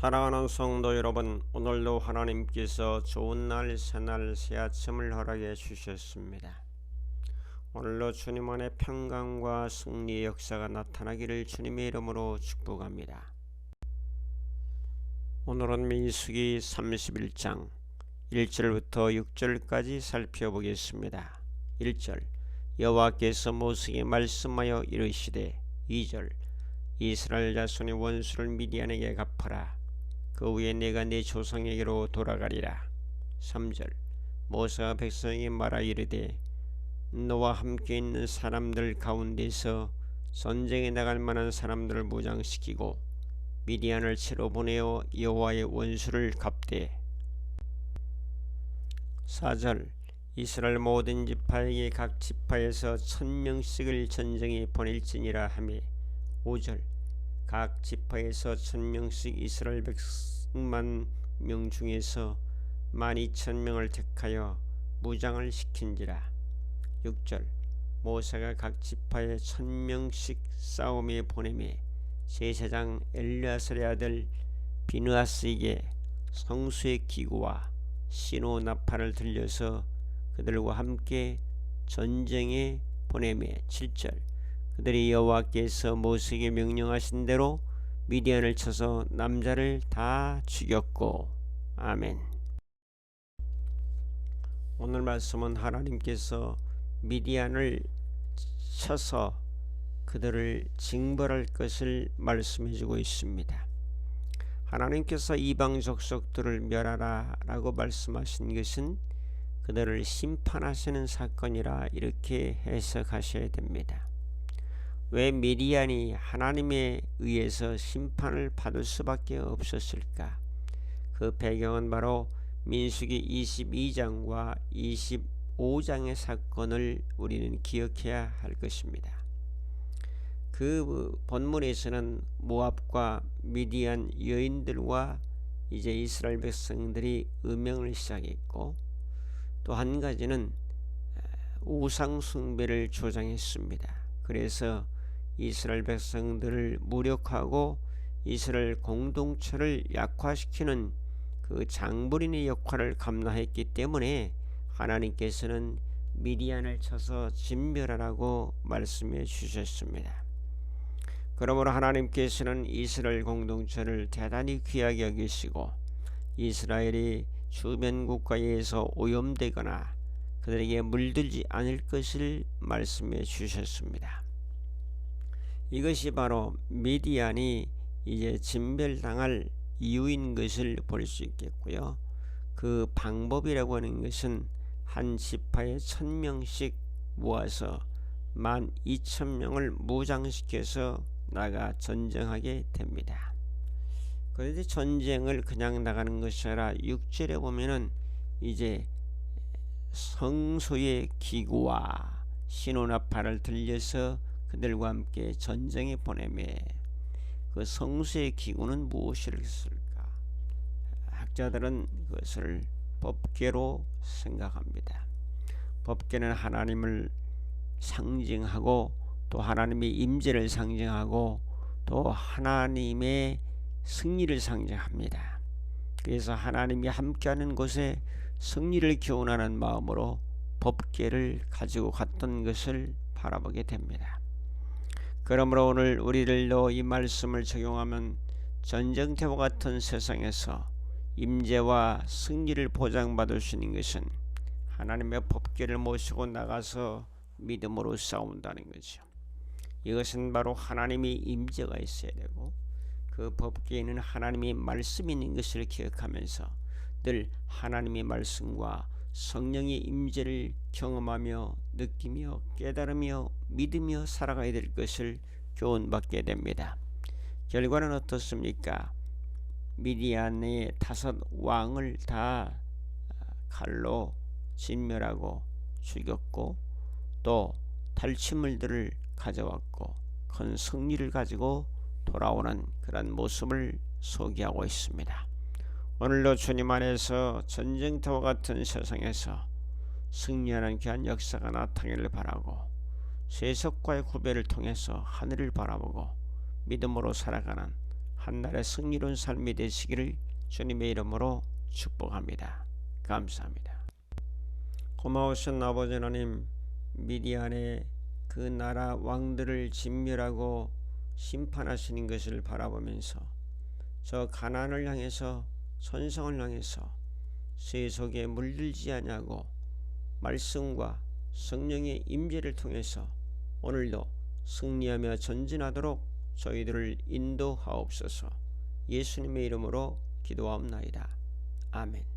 사랑하는 성도 여러분, 오늘도 하나님께서 좋은 날, 새날, 새 아침을 허락해 주셨습니다. 오늘도 주님 안에 평강과 승리의 역사가 나타나기를 주님의 이름으로 축복합니다. 오늘은 민수기 31장 1절부터 6절까지 살펴보겠습니다. 1절 여호와께서 모세에게 말씀하여 이르시되 2절 이스라엘 자손의 원수를 미디안에게 갚아라 그 후에 내가 네 조상에게로 돌아가리라. 3절. 모세가 백성에게 말하 이르되 너와 함께 있는 사람들 가운데서 전쟁에 나갈 만한 사람들을 무장시키고 미디안을 채로 보내어 여호와의 원수를 갚되. 4절. 이스라엘 모든 지파에게 각 지파에서 천명씩을 전쟁에 보낼지니라 하며 5절 각 지파에서 천 명씩 이스라엘 백성만 명 중에서 만 이천 명을 택하여 무장을 시킨지라. 6절. 모세가 각 지파에 천 명씩 싸움에 보내매 제사장 엘리아스의 아들 비느하스에게 성수의 기구와 신호 나팔을 들려서 그들과 함께 전쟁에 보내매. 7절 그들이 여호와께서 모세에게 명령하신 대로 미디안을 쳐서 남자를 다 죽였고 아멘. 오늘 말씀은 하나님께서 미디안을 쳐서 그들을 징벌할 것을 말씀해 주고 있습니다. 하나님께서 이방 족속들을 멸하라 라고 말씀하신 것은 그들을 심판하시는 사건이라 이렇게 해석하셔야 됩니다. 왜 미디안이 하나님에 의해서 심판을 받을 수밖에 없었을까? 그 배경은 바로 민수기 22장과 25장의 사건을 우리는 기억해야 할 것입니다. 그 본문에서는 모압과 미디안 여인들과 이제 이스라엘 백성들이 음행을 시작했고 또 한 가지는 우상 숭배를 조장했습니다. 그래서 이스라엘 백성들을 무력하고 이스라엘 공동체를 약화시키는 그 장부인의 역할을 감당했기 때문에 하나님께서는 미디안을 쳐서 진멸하라고 말씀해 주셨습니다. 그러므로 하나님께서는 이스라엘 공동체를 대단히 귀하게 여기시고 이스라엘이 주변 국가에서 오염되거나 그들에게 물들지 않을 것을 말씀해 주셨습니다. 이것이 바로 미디안이 이제 진멸당할 이유인 것을 볼 수 있겠고요. 그 방법이라고 하는 것은 한 지파에 천 명씩 모아서 만 이천 명을 무장시켜서 나가 전쟁하게 됩니다. 그런데 전쟁을 그냥 나가는 것이 아니라 6절에 보면은 이제 성소의 기구와 신호나팔을 들려서 그들과 함께 전쟁에 보내매 그 성수의 기구는 무엇이었을까? 학자들은 그것을 법계로 생각합니다. 법계는 하나님을 상징하고 또 하나님의 임재를 상징하고 또 하나님의 승리를 상징합니다. 그래서 하나님이 함께하는 곳에 승리를 기원하는 마음으로 법계를 가지고 갔던 것을 바라보게 됩니다. 그러므로 오늘 우리들도 이 말씀을 적용하면 전쟁터와 같은 세상에서 임재와 승리를 보장받을 수 있는 것은 하나님의 법계를 모시고 나가서 믿음으로 싸운다는 거죠. 이것은 바로 하나님의 임재가 있어야 되고 그 법계에는 하나님의 말씀이 있는 것을 기억하면서 늘 하나님의 말씀과 성령의 임재를 경험하며 느끼며 깨달으며 믿으며 살아가야 될 것을 교훈받게 됩니다. 결과는 어떻습니까? 미디안의 다섯 왕을 다 칼로 진멸하고 죽였고 또 탈취물들을 가져왔고 큰 승리를 가지고 돌아오는 그런 모습을 소개하고 있습니다. 오늘도 주님 안에서 전쟁터와 같은 세상에서 승리하는 귀한 역사가 나타나기를 바라고 세속과의 구별을 통해서 하늘을 바라보고 믿음으로 살아가는 한날의 승리로운 삶이 되시기를 주님의 이름으로 축복합니다. 감사합니다. 고마우신 아버지 하나님 미디안의 그 나라 왕들을 진멸하고 심판하시는 것을 바라보면서 저 가난을 향해서 선성을 향해서 세속에 물들지 아니하고 말씀과 성령의 임재를 통해서 오늘도 승리하며 전진하도록 저희들을 인도하옵소서. 예수님의 이름으로 기도하옵나이다. 아멘.